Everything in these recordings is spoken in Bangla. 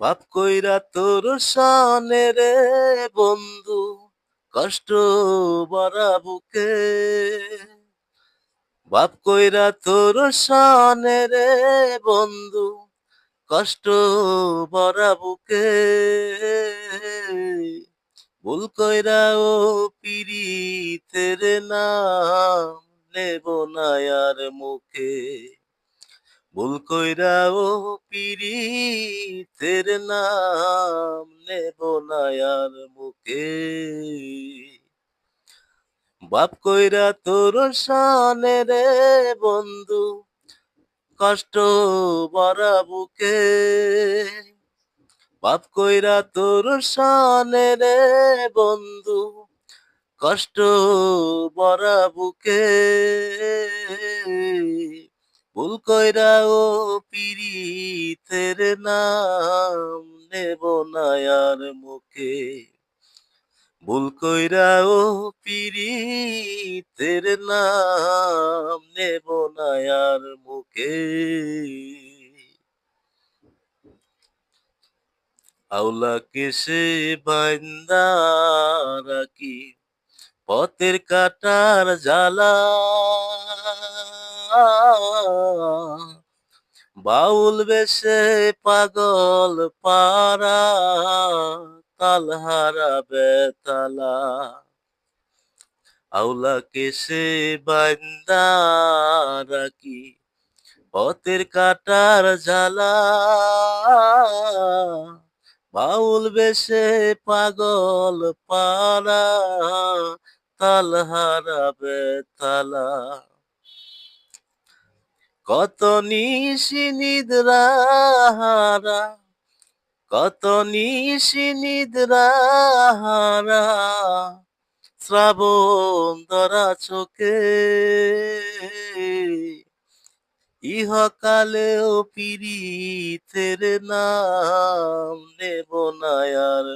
বাপ কইরা তোর সনে রে বন্ধু, কষ্ট ভরা বুকে। বাপ কইরা তোর সনে রে বন্ধু, কষ্ট ভরা বুকে। ভুল কইরা ও পিরিতের নাম নেব না আর মুখে। ভুল কইরা, ও পিরিতের নাম নেব না আর মুখে। বাপ কইরা, তোর সানে রে বন্ধু, কষ্ট ভরা বুকে। বাপ কইরা, তোর সানে রে বন্ধু, কষ্ট ভরা বুকে। ভুল কইরা ও পিরিতের নাম নেব না আর মুখে। ভুল কইরা ও পিরিতের নাম নেব না আর মুখে। আউলাকে সে বান্দা রাখি, পথের কাটার জ্বালা বাউল বেশে পাগল পারা তালহারা বেতালা। আউলাকে সে বান্দা রাখি, পথের কাটার জ্বালা বাউল বেশে পাগল পারা তালহারা বেতালা। কত নিশি নিদ্রাহারা, কত নিশি নিদ্রাহারা, শ্রাবণ ধরা চোখে। ইহকালেও পিরিতের নাম নেব না আর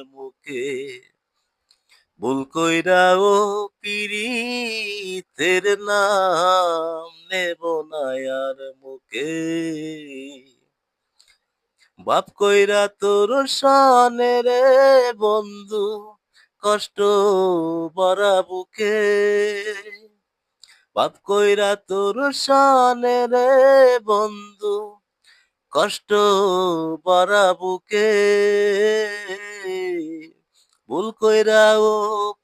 ভুল কইরা ও পিরিতের নাম নেব না আর মুখে। বাপ কইরা তোর সনে রে বন্ধু, কষ্ট ভরা বুকে। বাপ কইরা তোর সনে রে বন্ধু, কষ্ট ভরা বুকে। ভুল কইরা ও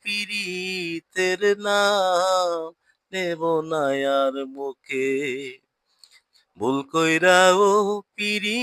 পিরিতের নাম নেব না আর মুখে। ভুল কইরা ও পিরি